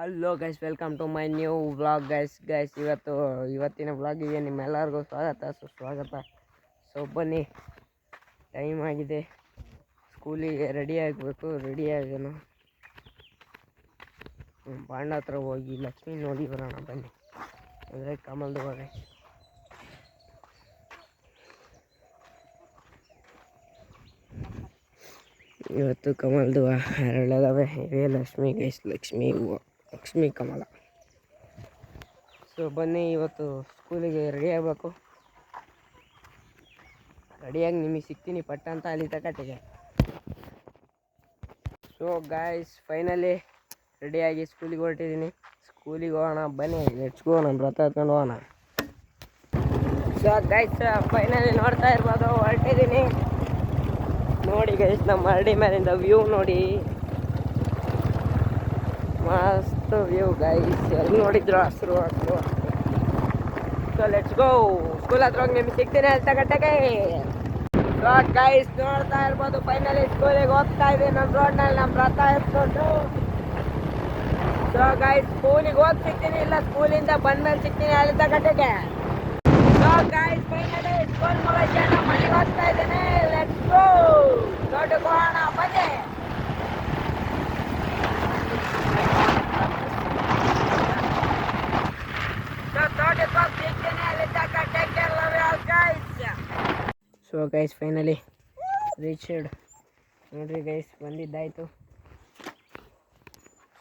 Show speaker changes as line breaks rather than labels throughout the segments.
Hello guys welcome to my new vlog guys guys ಇವತ್ತು, ಇವತ್ತಿನ ವ್ಲಾಗಿಗೆ ನಿಮ್ಮೆಲ್ಲರಿಗೂ ಸ್ವಾಗತ. ಸುಸ್ವಾಗತ ಸೊ ಬನ್ನಿ. ಟೈಮ್ ಆಗಿದೆ. ಸ್ಕೂಲಿಗೆ ರೆಡಿ ಆಗಬೇಕು. ರೆಡಿ ಆಗೋಣ. ಬಾಂಡ ಹತ್ರ ಹೋಗಿ ಲಕ್ಷ್ಮಿ ನೋಡಿ ಬರೋಣ. ಬನ್ನಿ. ಅಂದರೆ ಕಮಲ್ದು ಹೋಗಿ ಇವತ್ತು ಕಮಲ್ದು ಹರಳದವೆ. ಇವೇ ಲಕ್ಷ್ಮಿ ಗೈಸ್ ಲಕ್ಷ್ಮಿ ಹೂವು ಲಕ್ಷ್ಮಿ ಕಮಲ. ಸೊ ಬನ್ನಿ, ಇವತ್ತು ಸ್ಕೂಲಿಗೆ ರೆಡಿ ಆಗಬೇಕು. ರೆಡಿಯಾಗಿ ನಿಮಗೆ ಸಿಗ್ತೀನಿ, ಪಟ್ಟ ಅಂತ ಅಲ್ಲಿ ತಗಟ್ಟಿಗೆ ಸೊ ಗಾಯ್ಸ್ ಫೈನಲಿ ರೆಡಿಯಾಗಿ ಸ್ಕೂಲಿಗೆ ಹೊರಟಿದ್ದೀನಿ. ಸ್ಕೂಲಿಗೆ ಹೋಗೋಣ, ಬನ್ನಿ ನೆಚ್ಕೋ ನಮ್ಮ ರಥ ಹತ್ಕೊಂಡು ಹೋಗೋಣ. ಸೊ ಗಾಯ್ಸ್ ಫೈನಲಿ ನೋಡ್ತಾ ಇರ್ಬೋದು, ಹೊರಟಿದ್ದೀನಿ. ನೋಡಿ ಗೈಸ್ ನಮ್ಮ ಹಳ್ಳಿ ಮೇಲಿಂದ ವ್ಯೂ ನೋಡಿ. ಮಸ್ತ್. ವ್ಯೂ ಗೈಸ್ ಎಲ್ಲಿ ನೋಡಿದ್ರು ಹಸಿರು ಹಸಿರು ಸೊ ಲೆಟ್ಸ್ ಗೋ ಸ್ಕೂಲ್ ಹತ್ರ ಹೋಗಿ ನಿಮ್ಗೆ ಸಿಗ್ತೀನಿ ಅಂತ ಗಂಟೆಗೆ ಸೊ ಗೈಸ್ ನೋಡ್ತಾ ಇರ್ಬೋದು ಫೈನಲಿ ಸ್ಕೂಲಿಗೆ ಹೋಗ್ತಾ ಇದ್ದೀನಿ ನಮ್ಮ ರೋಡ್ನಲ್ಲಿ ನಮ್ಮ ರಥ ಎತ್ಕೊಂಡು ಸೊ ಗೈಸ್ ಸ್ಕೂಲಿಗೆ ಹೋಗಿ ಸಿಗ್ತೀನಿ ಇಲ್ಲ ಸ್ಕೂಲಿಂದ ಬಂದ್ಮೇಲೆ ಸಿಗ್ತೀನಿ ಅಲ್ಲಿಂದ ಗಂಟೆಗೆ ಸೊ ಗೈಸ್ ಫೈನಲಿ ಸ್ಕೂಲ್ ಮುಗಿಸಿ ಮನೆಗೆ ಹೋಗ್ತಾ ಇದ್ದೀನಿ ಲೆಟ್ಸ್ ಗೋ ದೊಡ್ಡ ಹೋಗೋಣ ಸೊ ಗೈಸ್ ಫೈನಲಿ ರೀಚ್ಡ್ ನೋಡ್ರಿ ಗೈಸ್ ಬಂದಿದ್ದಾಯ್ತು.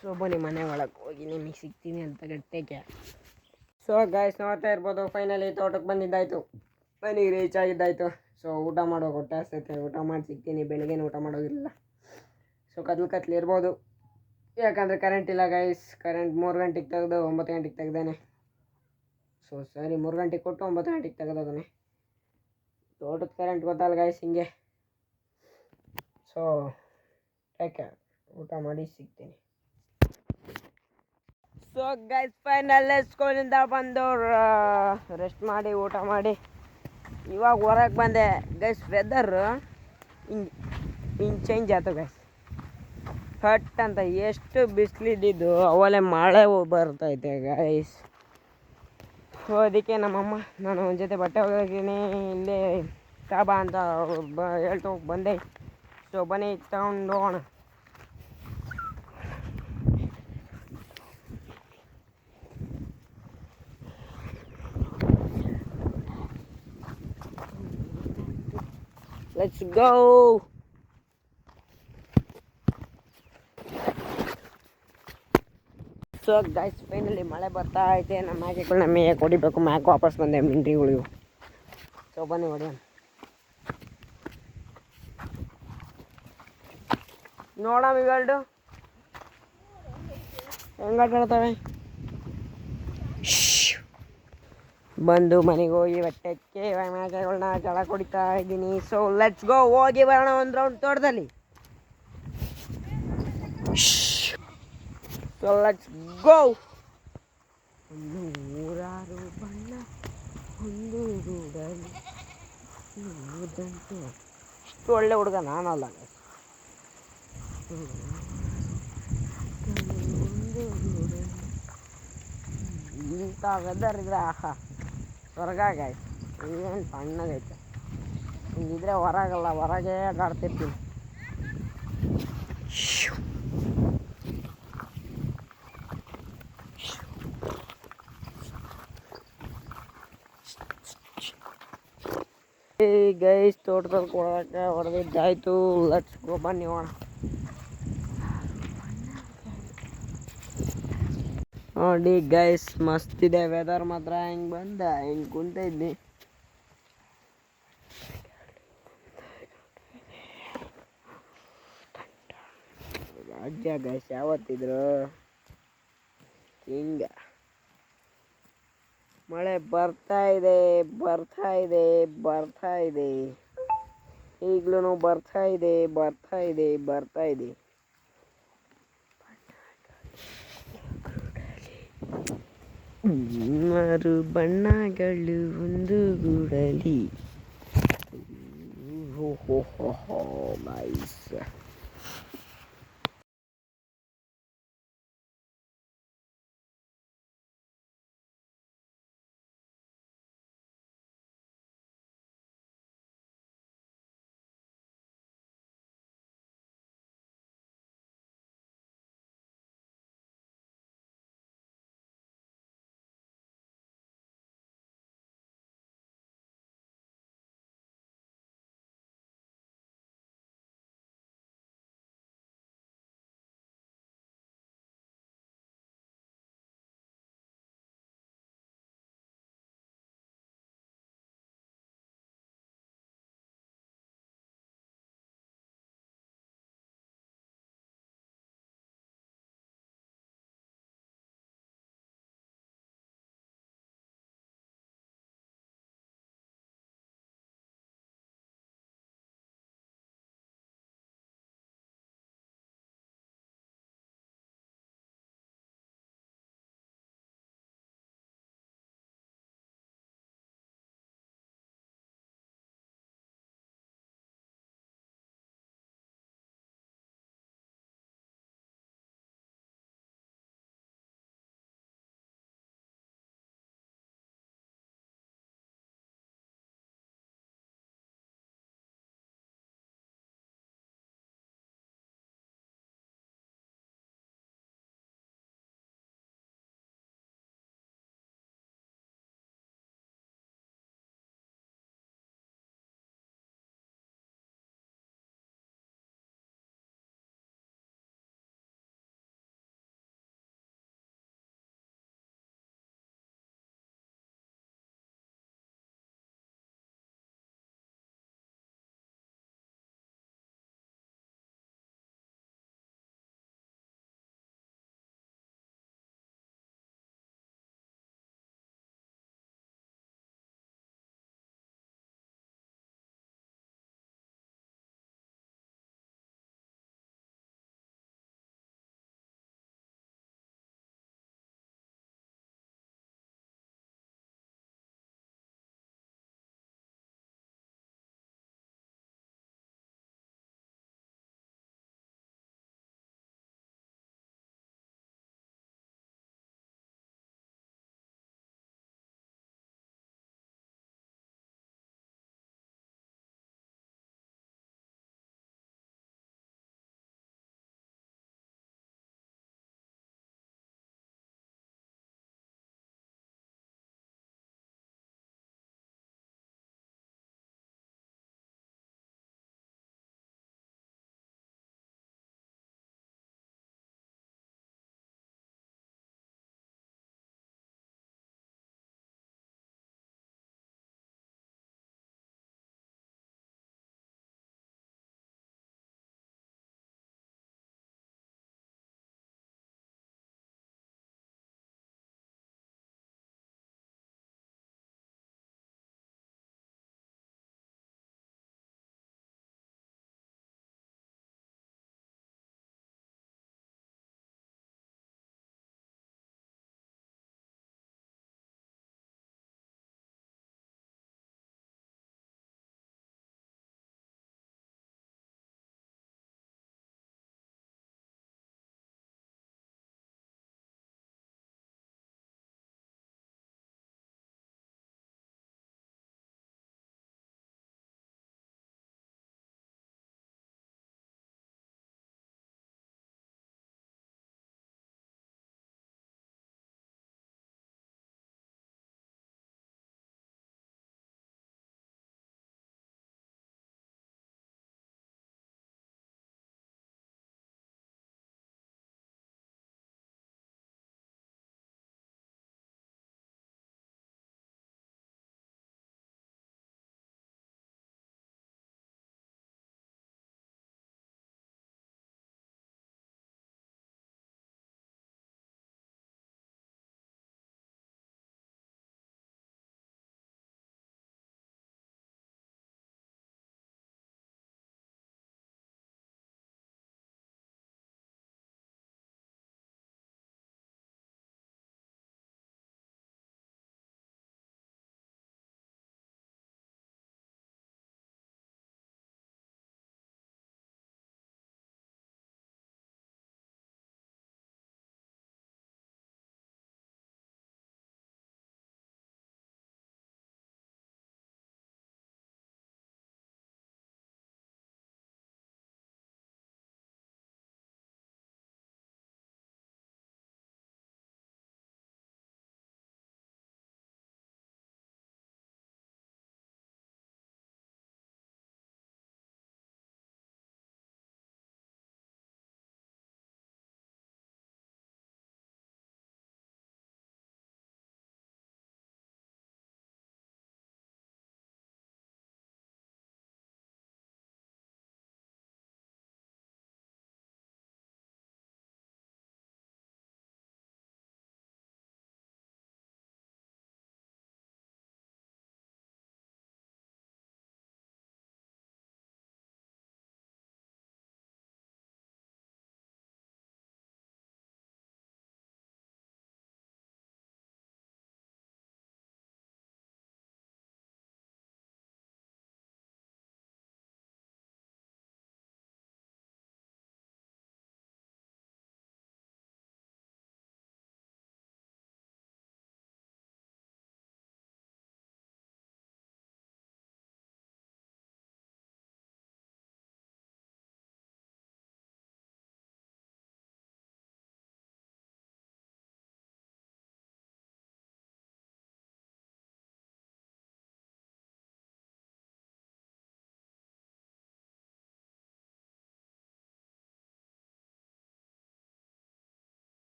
ಸೊ ಬನ್ನಿ, ಮನೆ ಒಳಗೆ ಹೋಗಿ ನಿಮಗೆ ಸಿಗ್ತೀನಿ ಅಂತ ಗಟ್ಟೆಗೆ ಸೊ ಗೈಸ್ ನೋಡ್ತಾ ಇರ್ಬೋದು ಫೈನಲಿ ತೋಟಕ್ಕೆ ಬಂದಿದ್ದಾಯಿತು. ಮನೆಗೆ ರೀಚ್ ಆಗಿದ್ದಾಯ್ತು. ಸೊ ಊಟ ಮಾಡೋ ಹೊಟ್ಟೆ ಹಸ್ತೈತೆ ಊಟ ಮಾಡಿ ಸಿಗ್ತೀನಿ. ಬೆಳಗ್ಗೆನೇ ಊಟ ಮಾಡೋದಿಲ್ಲ ಸೊ ಕತ್ಲು ಕತ್ಲು ಇರ್ಬೋದು. ಯಾಕಂದರೆ ಕರೆಂಟ್ ಇಲ್ಲ ಗೈಸ್ ಕರೆಂಟ್ ಮೂರು ಗಂಟೆಗೆ ತೆಗೆದು ಒಂಬತ್ತು ಗಂಟೆಗೆ ತೆಗ್ದಾನೆ. ಸೊ ಸರಿ, ಮೂರು ಗಂಟೆಗೆ ಕೊಟ್ಟು ಒಂಬತ್ತು ಗಂಟೆಗೆ ತೆಗೆದೋದನೆ ತೋಟದ ಕರೆಂಟ್ ಗೊತ್ತಲ್ಲ ಗಾಯ್ಸ್ ಹಿಂಗೆ. ಸೊ ಯಾಕೆ ಊಟ ಮಾಡಿ ಸಿಗ್ತೀನಿ. ಸೊ ಗೈಸ್ ಫೈನಲ್ ಸ್ಕೂಲಿಂದ ಬಂದು ರೆಸ್ಟ್ ಮಾಡಿ, ಊಟ ಮಾಡಿ. ಇವಾಗ ಹೊರಗೆ ಬಂದೆ. ಗೈಸ್ ವೆದರ್ ಹಿಂಗೆ ಹಿಂಗೆ ಚೇಂಜ್ ಆಯ್ತು ಗೈಸ್ ಹಟ್ ಅಂತ ಎಷ್ಟು ಬಿಸಿಲಿದ್ದಿದ್ದು ಅವಲೇ ಮಳೆ ಬರ್ತೈತೆ ಗೈಸ್ ಸೊ ಅದಕ್ಕೆ ನಮ್ಮಮ್ಮ, ನಾನು ಒಂದು ಜೊತೆ ಬಟ್ಟೆ ಹೋಗಿದ್ದೀನಿ ಇಲ್ಲೇ ತಾಬಾ ಅಂತ ಬ ಹೇಳ್ತು ಬಂದೆ. ಸೊ ಬನ್ನಿ ತಗೊಂಡು ಹೋಗೋಣ let's go so guys finally ಮಳೆ ಬರ್ತಾ ಐತೆ ನಮ್ಮ ಮ್ಯಾಗೆಗಳನ್ನ ಮೇಯಕ್ಕೆ ಹೊಡಿಬೇಕು ಮ್ಯಾಕ್ ವಾಪಸ್ ಬಂದೆ. ಮಿಂಡಿಗಳಿವು ಸೊ ಬನ್ನಿ ಹೊಡಿಯೋಣ. ನೋಡಮ್ ಇವೆರಡು. ಹೆಂಗ ಆಟಾಡ್ತವೆ ಬಂದು ಮನೆಗೆ ಹೋಗಿ ಬಟ್ಟೆಕ್ಕೆ ಮ್ಯಾಕೆಗಳನ್ನ ಜಳ ಕುಡಿತಾ ಇದ್ದೀನಿ. ಸೊ ಲೆಟ್ಸ್ ಗೋ ಹೋಗಿ ಬರೋಣ ಒಂದು ರೌಂಡ್ ತೋಟದಲ್ಲಿ. ಸೊ let's ಗೋ ಒಂದು ನೂರಾರು ಬಣ್ಣ ಒಂದು ಗೂಡಲಿ ಇರುವುದಂತೆ. ಇಷ್ಟು ಒಳ್ಳೆ ಹುಡುಗ ನಾನಲ್ಲ. ಒಂದು ಇಂಥ ವೆದರ್ ಇದ್ರೆ ಆಹಾ ಸ್ವರ್ಗ ಗಾಯ್ತು ಏನು ಸಣ್ಣಗೈತೆ ಹಿಂಗಿದ್ರೆ ಹೊರಗಲ್ಲ ಹೊರಗೆ ಆಟಾಡ್ತಿರ್ತೀನಿ ಗೈಸ್ ತೋಟದಲ್ಲಿ ಕೊಡೋಕೆ ಹೊಡೆದಿದ್ದಾಯ್ತು ಲಟ್ಸ್ ಗೋ ಬನ್ನಿ ಹೋಣ ನೋಡಿ ಗೈಸ್ ಮಸ್ತ್ ಇದೆ ವೆದರ್ ಮಾತ್ರ. ಹಿಂಗೆ ಬಂದ? ಹಿಂಗೆ ಕುಂತ ಇದ್ದಿ? ರಾಜ್ಯ ಗೈಸ್ ಯಾವತ್ತಿದ್ರು? ಹಿಂಗ ಮಳೆ ಬರ್ತಾ ಇದೆ ಬರ್ತಾ ಇದೆ ಬರ್ತಾ ಇದೆ. ಈಗಲೂ ಬರ್ತಾ ಇದೆ ಬರ್ತಾ ಇದೆ ಬರ್ತಾ ಇದೆ. ಮರು ಬಣ್ಣಗಳು ಒಂದು ಗೂಡಲಿ. ಗೈಸ್